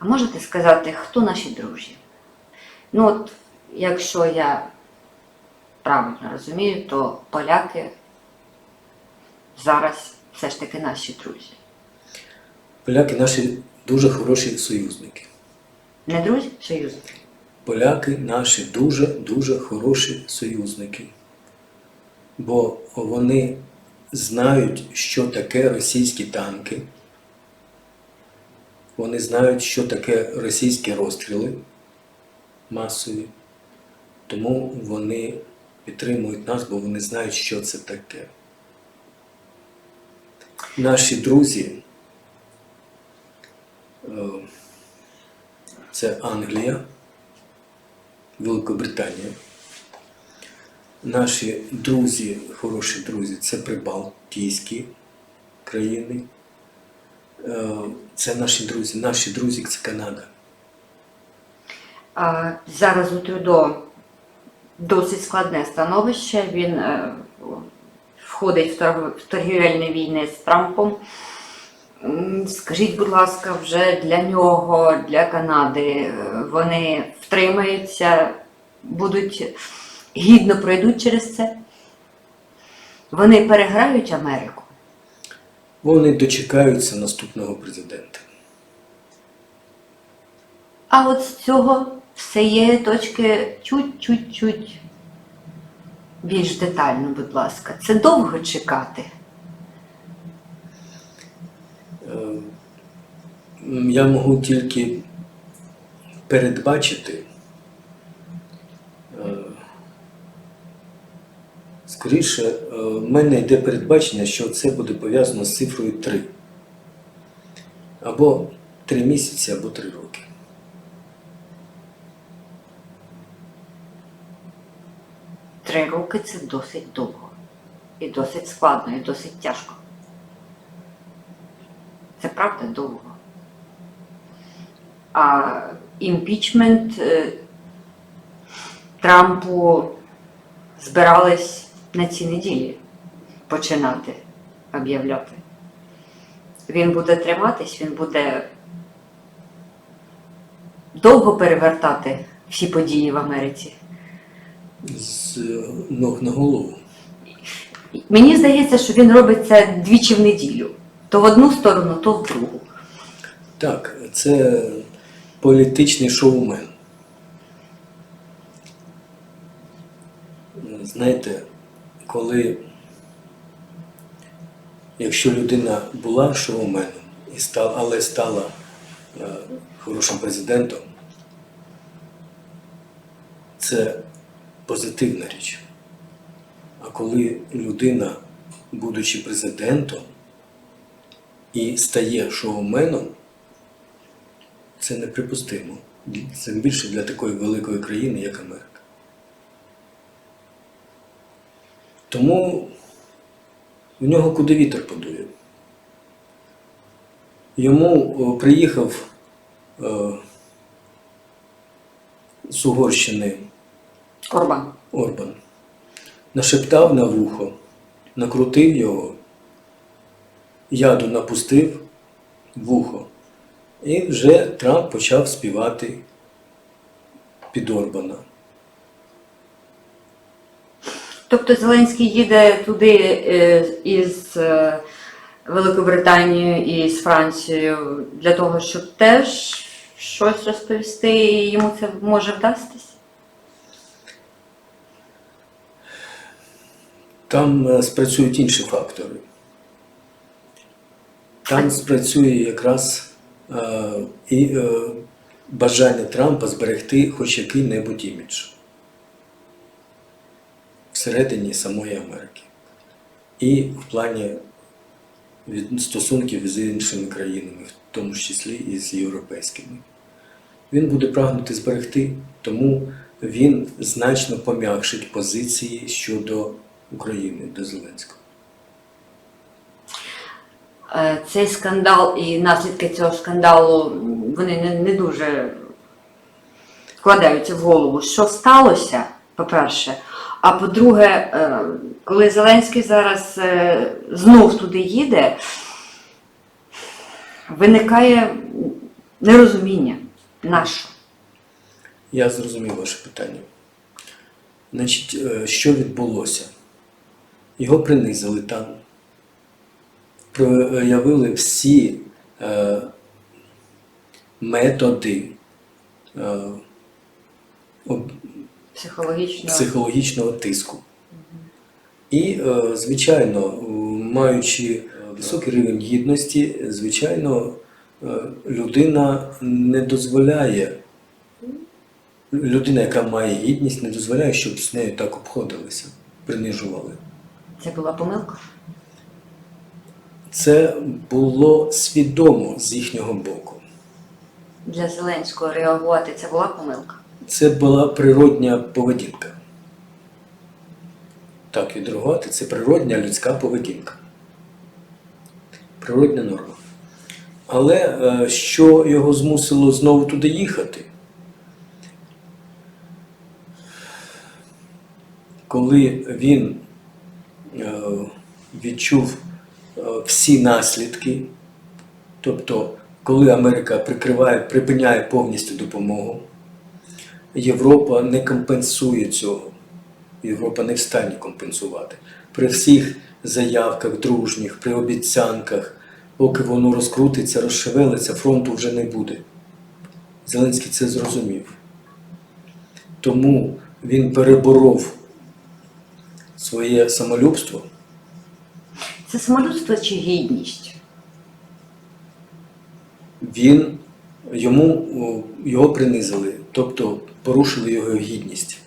А можете сказати, хто наші друзі? Ну от, якщо я правильно розумію, то поляки зараз все ж таки наші друзі. Поляки наші дуже хороші союзники. Не друзі, союзники. Поляки наші дуже-дуже хороші союзники. Бо вони знають, що таке російські танки. Вони знають, що таке російські розстріли масові. Тому вони підтримують нас, бо вони знають, що це таке. Наші друзі е, це Англія, Великобританія. Наші друзі, хороші друзі, це прибалтійські країни. Це наші друзі. Наші друзі це Канада. А зараз у Трюдо досить складне становище. Він е, входить в торгівельні війни з Трампом. Скажіть, будь ласка, вже для нього, для Канади, е, вони втримаються, будуть гідно пройдуть через це? Вони переграють Америку. Вони дочекаються наступного президента. А от з цього все є точки чуть-чуть-чуть більш детально, будь ласка. Це довго чекати. Е, Я можу тільки передбачити. Скоріше, е, в мене йде передбачення, що це буде пов'язано з цифрою 3. Або 3 місяці, або 3 роки. Три роки це досить довго. І досить складно, і досить тяжко. Це правда довго. А імпічмент е, Трампу збирались на цій неділі починати об'являти. Він буде триматись, він буде довго перевертати всі події в Америці. З е, ног на голову. Мені здається, що він робить це двічі в неділю. То в одну сторону, то в другу. Так, це політичний шоумен. Знаєте, коли якщо людина була шоуменом, але стала е, хорошим президентом, це позитивна річ. А коли людина, будучи президентом, і стає шоуменом, це неприпустимо. Це більше для такої великої країни, як Америка. Тому в нього куди вітер подує. Йому приїхав е, з Угорщини Орбан. Орбан, нашептав на вухо, накрутив його, яду напустив вухо. І вже Трамп почав співати під Орбана. Тобто Зеленський їде туди е, із е, Великобританією і з Францією для того, щоб теж щось розповісти, і йому це може вдастись? Там е, спрацюють інші фактори. Там спрацює якраз е, і е, бажання Трампа зберегти хоч який-небудь імідж всередині самої Америки. І в плані стосунків з іншими країнами, в тому числі і з європейськими. Він буде прагнути зберегти, тому він значно пом'якшить позиції щодо України до Зеленського. Е, Цей скандал і наслідки цього скандалу вони не, не дуже вкладаються в голову. Що сталося, по-перше, а по-друге, е, коли Зеленський зараз е, знов туди їде, виникає нерозуміння. Нащо? Я зрозумів ваше питання. Значить, е, що відбулося? Його принизили там, проявили всі методи Психологічно. психологічного тиску. І, е, звичайно, е, маючи високий рівень гідності, звичайно, е, людина не дозволяє, людина, яка має гідність, не дозволяє, щоб з нею так обходилися, принижували. Це була помилка. Це було свідомо з їхнього боку. Для Зеленського реагувати це була помилка. Це була природня поведінка. Так, відреагувати це природня людська поведінка. Природня норма. Але е, що його змусило знову туди їхати? Коли він е, відчув е, всі наслідки, тобто, коли Америка прикриває, припиняє повністю допомогу, Європа не компенсує цього. Європа не в стані компенсувати. При всіх заявках дружніх, при обіцянках, поки воно розкрутиться, розшевелиться, фронту вже не буде. Зеленський це зрозумів. Тому він переборов своє самолюбство. Це самолюбство чи гідність? Він йому його принизили, тобто порушили його гідність.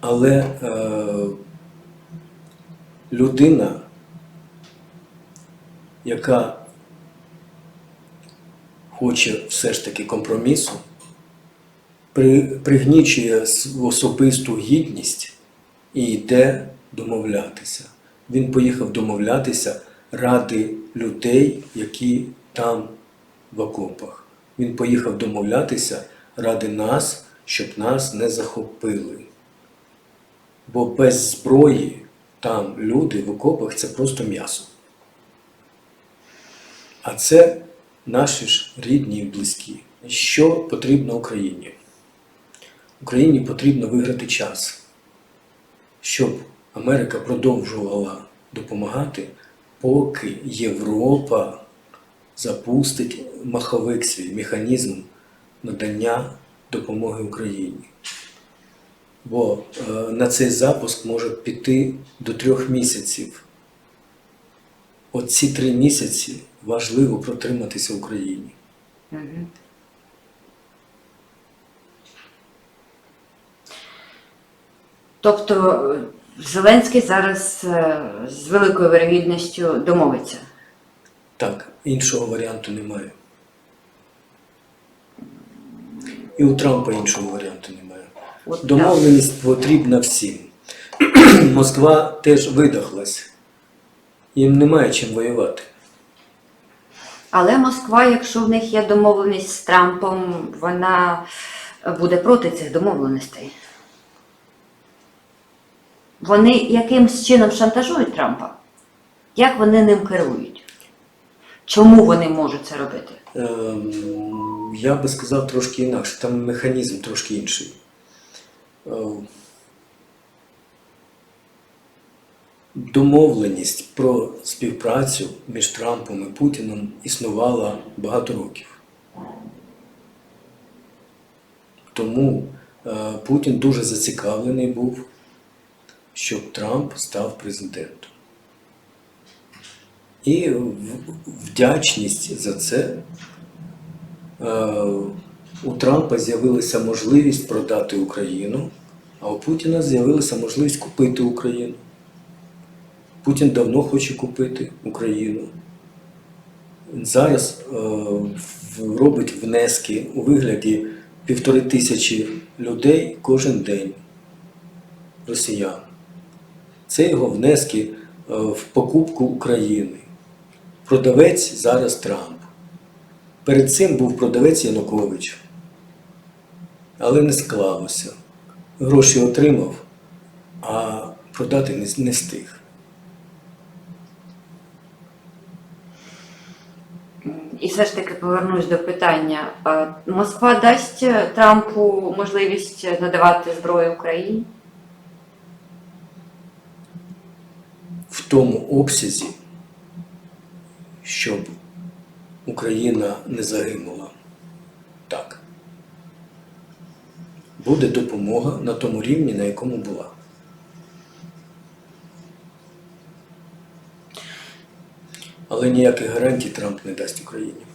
Але е, людина, яка хоче все ж таки компромісу, при, пригнічує особисту гідність і йде домовлятися. Він поїхав домовлятися ради людей, які там в окопах. Він поїхав домовлятися ради нас, щоб нас не захопили. Бо без зброї там люди в окопах це просто м'ясо. А це наші ж рідні і близькі. Що потрібно Україні? Україні потрібно виграти час, щоб Америка продовжувала допомагати, поки Європа запустить маховик свій механізм надання допомоги Україні. Бо е, на цей запуск може піти до трьох місяців. Оці три місяці важливо протриматися Україні. Угу. Тобто е, Зеленський зараз е, з великою вирогідністю домовиться. Так, іншого варіанту немає. І у Трампа іншого варіанту немає. Домовленість потрібна всім. Москва теж видохлась. Їм немає чим воювати. Але Москва, якщо в них є домовленість з Трампом, вона буде проти цих домовленостей. Вони якимсь чином шантажують Трампа? Як вони ним керують? Чому вони можуть це робити? Ем, я би сказав трошки інакше, там механізм трошки інший. Ем, Домовленість про співпрацю між Трампом і Путіном існувала багато років. Тому е, Путін дуже зацікавлений був, щоб Трамп став президентом. І вдячність за це е, у Трампа з'явилася можливість продати Україну, а у Путіна з'явилася можливість купити Україну. Путін давно хоче купити Україну. Зараз е, робить внески у вигляді півтори тисячі людей кожен день росіян. Це його внески е, в покупку України. Продавець зараз Трамп. Перед цим був продавець Янукович. Але не склалося. Гроші отримав, а продати не, не встиг. І все ж таки повернусь до питання. Москва дасть Трампу можливість надавати зброю Україні? в тому обсязі, щоб Україна не загинула. Так. Буде допомога на тому рівні, на якому була. Але ніяких гарантій Трамп не дасть Україні.